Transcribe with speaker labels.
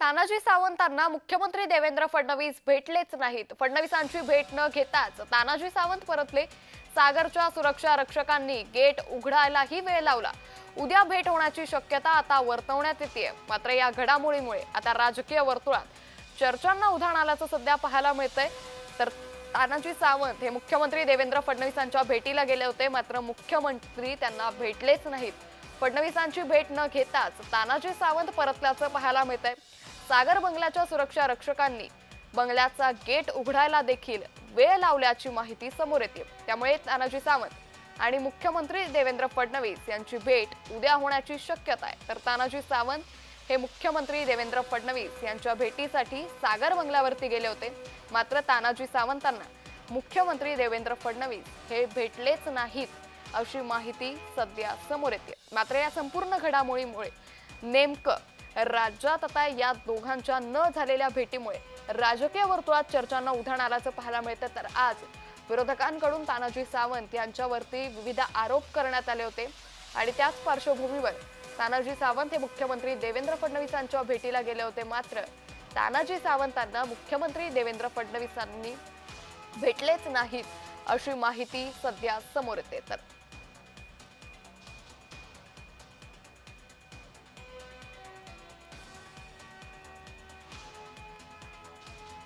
Speaker 1: तानाजी सावंतांना मुख्यमंत्री देवेंद्र फडणवीस भेटलेच नाहीत. फडणवीसांची भेट न घेताच तानाजी सावंत परतले. सागरच्या सुरक्षा रक्षकांनी गेट उघडायलाही वेळ लावला. उद्या भेट होण्याची शक्यता आता वर्तवण्यात येते. मात्र या घडामोडीमुळे आता राजकीय वर्तुळात चर्चांना उधाण आल्याचं सध्या पाहायला मिळतंय. तर तानाजी सावंत हे मुख्यमंत्री देवेंद्र फडणवीसांच्या भेटीला गेले होते. मात्र मुख्यमंत्री त्यांना भेटलेच नाहीत. फडणवीसांची भेट न घेताच तानाजी सावंत परतल्याचं पाहायला मिळतंय. सागर बंगल्याच्या सुरक्षा रक्षकांनी बंगल्याचा गेट उघडायला देखील वेळ लावल्याची माहिती समोर येते. त्यामुळे तानाजी सावंत आणि मुख्यमंत्री देवेंद्र फडणवीस यांची भेट उद्या होण्याची शक्यता आहे. तर तानाजी सावंत हे मुख्यमंत्री देवेंद्र फडणवीस यांच्या भेटीसाठी सागर बंगल्यावरती गेले होते. मात्र तानाजी सावंतांना मुख्यमंत्री देवेंद्र फडणवीस हे भेटलेच नाहीत अशी माहिती सध्या समोर येते. मात्र या संपूर्ण घडामोडीमुळे नेमकं राज्यात आता या दोघांच्या न झालेल्या भेटीमुळे राजकीय वर्तुळात चर्चांना उधाण आल्याचं पाहायला मिळतं. तर आज विरोधकांकडून तानाजी सावंत यांच्यावरती विविध आरोप करण्यात आले होते. आणि त्याच पार्श्वभूमीवर तानाजी सावंत हे मुख्यमंत्री देवेंद्र फडणवीसांच्या भेटीला गेले होते. मात्र तानाजी सावंतांना मुख्यमंत्री देवेंद्र फडणवीसांनी भेटलेच नाहीत अशी माहिती सध्या समोर येते. तर